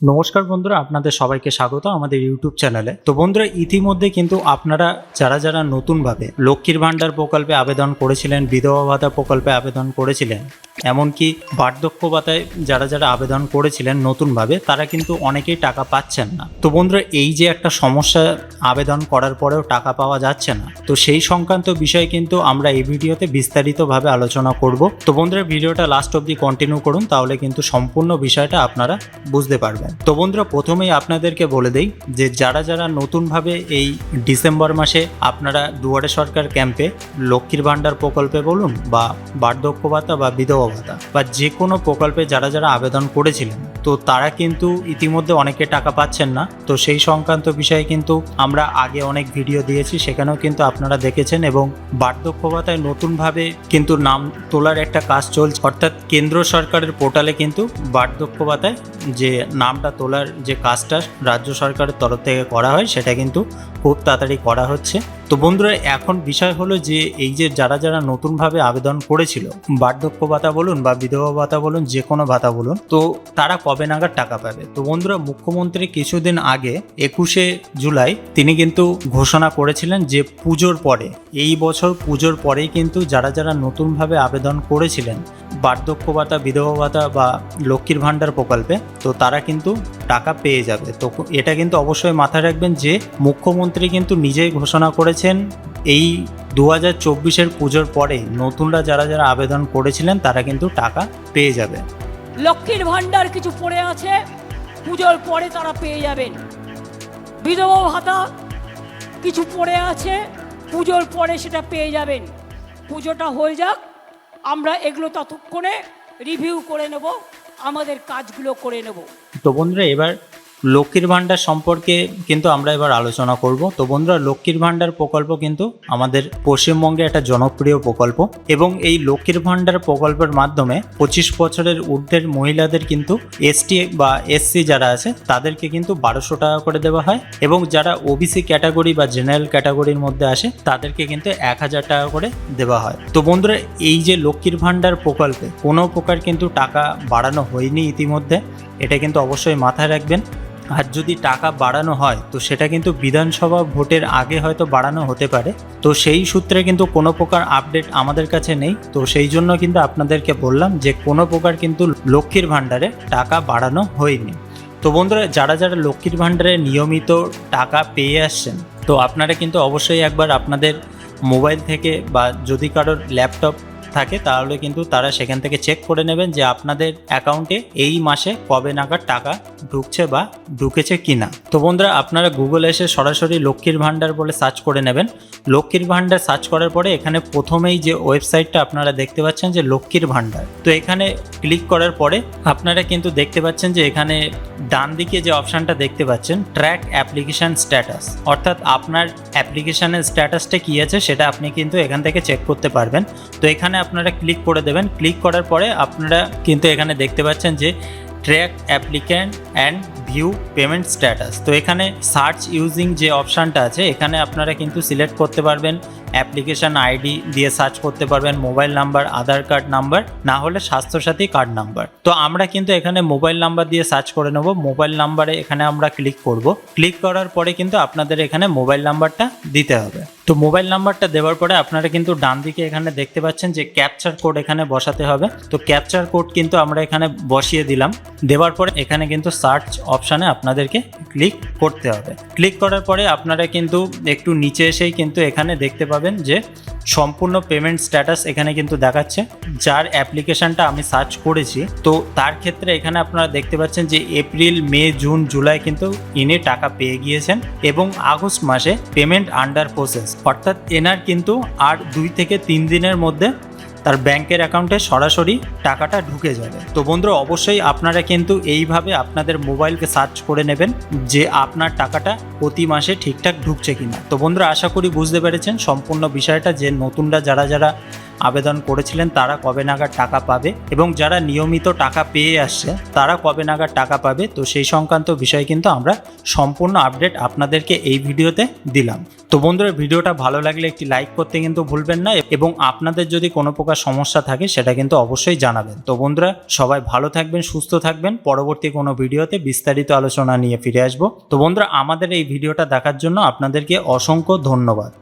নমস্কার বন্ধুরা, আপনাদের সবাইকে স্বাগত আমাদের ইউটিউব চ্যানেলে। তো বন্ধুরা, ইতিমধ্যে কিন্তু আপনারা যারা যারা নতুনভাবে লক্ষ্মীর ভাণ্ডার প্রকল্পে আবেদন করেছিলেন, বিধবা ভাতা প্রকল্পে আবেদন করেছিলেন এমনকি বার্ধক্য ভাতায় যারা যারা আবেদন করেছিলেন নতুনভাবে, তারা কিন্তু অনেকেই টাকা পাচ্ছেন না। তো বন্ধুরা, এই যে একটা সমস্যা আবেদন করার পরেও টাকা পাওয়া যাচ্ছে না, তো সেই সংক্রান্ত বিষয়ে কিন্তু আমরা এই ভিডিওতে বিস্তারিতভাবে আলোচনা করব। তো বন্ধুরা, ভিডিওটা লাস্ট অবধি কন্টিনিউ করুন, তাহলে কিন্তু সম্পূর্ণ বিষয়টা আপনারা বুঝতে পারবেন। তো বন্ধুরা, প্রথমেই আপনাদেরকে বলে দেই যে যারা যারা নতুনভাবে এই ডিসেম্বর মাসে আপনারা দুয়ারে সরকার ক্যাম্পে লক্ষ্মীর ভাণ্ডার প্রকল্পে বলুন বা বার্ধক্য ভাতা বা বিধবা ভাতা বা যে কোনো প্রকল্পে যারা যারা আবেদন করেছিলেন তো তারা কিন্তু ইতিমধ্যে অনেকে টাকা পাচ্ছেন না। তো সেই সংক্রান্ত বিষয়ে কিন্তু আমরা আগে অনেক ভিডিও দিয়েছি, সেখানেও কিন্তু আপনারা দেখেছেন এবং বার্ধক্য ভাতায় নতুনভাবে কিন্তু নাম তোলার একটা কাজ চলছে। অর্থাৎ কেন্দ্র সরকারের পোর্টালে কিন্তু বার্ধক্য ভাতায় যে নামটা তোলার যে কাজটা রাজ্য সরকারের তরফ থেকে করা হয়, সেটা কিন্তু খুব তাড়াতাড়ি করা হচ্ছে। তো বন্ধুরা, এখন বিষয় হলো যে এই যে যারা যারা নতুনভাবে আবেদন করেছিল, বার্ধক্য ভাতা বলুন বা বিধবা ভাতা বলুন, যে কোনো ভাতা বলুন, তো তারা কবে নাগাদ টাকা পাবে? তো বন্ধুরা, মুখ্যমন্ত্রী কিছুদিন আগে, একুশে জুলাই, তিনি কিন্তু ঘোষণা করেছিলেন যে পুজোর পরে, এই বছর পুজোর পরেই কিন্তু যারা যারা নতুনভাবে আবেদন করেছিলেন, বার্ধক্য ভাতা, বিধবা ভাতা বা লক্ষ্মীর ভাণ্ডার প্রকল্পে, তো তারা কিন্তু টাকা পেয়ে যাবে। তো এটা কিন্তু অবশ্যই মাথায় রাখবেন যে, মুখ্যমন্ত্রী কিন্তু নিজেই ঘোষণা করেছেন, এই দু হাজার চব্বিশের পুজোর পরে নতুনরা যারা যারা আবেদন করেছিলেন, তারা কিন্তু টাকা পেয়ে যাবে। লক্ষ্মীর ভাণ্ডার কিছু পড়ে আছে, পুজোর পরে তারা পেয়ে যাবেন। বিধবা ভাতা কিছু পড়ে আছে, পুজোর পরে সেটা পেয়ে যাবেন। পুজোটা হয়ে যাক, আমরা এগুলো ততক্ষণে রিভিউ করে নেব, আমাদের কাজগুলো করে নেব। তো বন্ধুরা, এবার লক্ষ্মীর ভাণ্ডার সম্পর্কে কিন্তু আমরা এবার আলোচনা করব। তো বন্ধুরা, লক্ষ্মীর ভাণ্ডার প্রকল্প কিন্তু আমাদের পশ্চিমবঙ্গে একটা জনপ্রিয় প্রকল্প এবং এই লক্ষ্মীর ভাণ্ডার প্রকল্পের মাধ্যমে পঁচিশ বছরের ঊর্ধ্বের মহিলাদের কিন্তু এসটি বা এসসি যারা আছে, তাদেরকে কিন্তু বারোশো টাকা করে দেওয়া হয় এবং যারা ওবিসি ক্যাটাগরি বা জেনারেল ক্যাটাগরির মধ্যে আসে, তাদেরকে কিন্তু এক হাজার টাকা করে দেওয়া হয়। তো বন্ধুরা, এই যে লক্ষ্মীর ভাণ্ডার প্রকল্পে কোনো প্রকার কিন্তু টাকা বাড়ানো হয়নি ইতিমধ্যে, এটা কিন্তু অবশ্যই মাথায় রাখবেন। আর যদি টাকা বাড়ানো হয়, তো সেটা কিন্তু বিধানসভা ভোটের আগে হয়তো বাড়ানো হতে পারে। তো সেই সূত্রে কিন্তু কোনো প্রকার আপডেট আমাদের কাছে নেই। তো সেই জন্য কিন্তু আপনাদেরকে বললাম যে, কোনো প্রকার কিন্তু লক্ষ্মীর ভাণ্ডারে টাকা বাড়ানো হয়নি। তো বন্ধুরা, যারা যারা লক্ষ্মীর ভাণ্ডারে নিয়মিত টাকা পেয়ে আসছেন, তো আপনারা কিন্তু অবশ্যই একবার আপনাদের মোবাইল থেকে বা যদি কারোর ল্যাপটপ থাকে, তাহলে কিন্তু তারা সেখান থেকে চেক করে নেবেন যে আপনাদের অ্যাকাউন্টে এই মাসে কবে নাগাদ টাকা ঢুকছে বা ঢুকেছে কিনা? তো বন্ধুরা, আপনারা গুগলে এসে সরাসরি লক্ষ্মীর ভাণ্ডার বলে সার্চ করে নেবেন। লক্ষ্মীর ভাণ্ডার সার্চ করার পরে এখানে প্রথমেই যে ওয়েবসাইটটা আপনারা দেখতে পাচ্ছেন যে লক্ষ্মীর ভাণ্ডার। তো এখানে ক্লিক করার পরে আপনারা কিন্তু দেখতে পাচ্ছেন যে এখানে ডান দিকে যে অপশানটা দেখতে পাচ্ছেন ট্র্যাক অ্যাপ্লিকেশন স্ট্যাটাস অর্থাৎ আপনার অ্যাপ্লিকেশানের স্ট্যাটাসটা কী আছে সেটা আপনি কিন্তু এখান থেকে চেক করতে পারবেন। তো এখানে আপনারা ক্লিক করে দেবেন। ক্লিক করার পরে আপনারা কিন্তু এখানে দেখতে পাচ্ছেন যে track applicant and view payment status তো এখানে সার্চ ইউজিং যে অপশানটা আছে, এখানে আপনারা কিন্তু সিলেক্ট করতে পারবেন অ্যাপ্লিকেশন আইডি দিয়ে সার্চ করতে পারবেন mobile number Aadhaar card number না হলে স্বাস্থ্যসাথী কার্ড নাম্বার তো আমরা কিন্তু এখানে মোবাইল নাম্বার দিয়ে সার্চ করে নেব মোবাইল নাম্বারে এখানে আমরা ক্লিক করব। ক্লিক করার পরে কিন্তু আপনাদের এখানে মোবাইল নাম্বারটা দিতে হবে। তো মোবাইল নাম্বারটা দেওয়ার পরে আপনারা কিন্তু ডান দিকে এখানে দেখতে পাচ্ছেন যে ক্যাপচার কোড এখানে বসাতে হবে। তো ক্যাপচার কোড কিন্তু আমরা এখানে বসিয়ে দিলাম। দেওয়ার পরে এখানে কিন্তু সার্চ অপশানে আপনাদেরকে ক্লিক করতে হবে। ক্লিক করার পরে আপনারা কিন্তু একটু নিচে এসেই কিন্তু এখানে দেখতে পাবেন যে সম্পূর্ণ পেমেন্ট স্ট্যাটাস এখানে কিন্তু দেখাচ্ছে, যার অ্যাপ্লিকেশনটা আমি সার্চ করেছি। তো তার ক্ষেত্রে এখানে আপনারা দেখতে পাচ্ছেন যে এপ্রিল মে জুন জুলাই কিন্তু ইনি টাকা পেয়ে গিয়েছেন এবং আগস্ট মাসে পেমেন্ট আন্ডার প্রসেস অর্থাৎ এনার কিন্তু আর দুই থেকে তিন দিনের মধ্যে তার ব্যাংকের অ্যাকাউন্টে সরাসরি টাকাটা ঢুকে যাবে। তো বন্ধুরা, অবশ্যই আপনারা কিন্তু এইভাবে আপনাদের মোবাইলকে সার্চ করে নেবেন যে আপনার টাকাটা প্রতি মাসে ঠিকঠাক ঢুকছে কিনা। তো বন্ধুরা, আশা করি বুঝতে পেরেছেন সম্পূর্ণ বিষয়টা যে নতুনরা যারা যারা আবেদন করেছিলেন তারা কবে নাগাদ টাকা পাবে এবং যারা নিয়মিত টাকা পেয়ে আসছে, তারা কবে নাগাদ টাকা পাবে? তো সেই সংক্রান্ত বিষয় কিন্তু আমরা সম্পূর্ণ আপডেট আপনাদেরকে এই ভিডিওতে দিলাম। তো বন্ধুরা, ভিডিওটা ভালো লাগলে একটি লাইক করতে কিন্তু ভুলবেন না এবং আপনাদের যদি কোনো প্রকার সমস্যা থাকে, সেটা কিন্তু অবশ্যই জানাবেন। তো বন্ধুরা, সবাই ভালো থাকবেন, সুস্থ থাকবেন। পরবর্তী কোনো ভিডিওতে বিস্তারিত আলোচনা নিয়ে ফিরে আসব। তো বন্ধুরা, আমাদের এই ভিডিওটা দেখার জন্য আপনাদেরকে অসংখ্য ধন্যবাদ।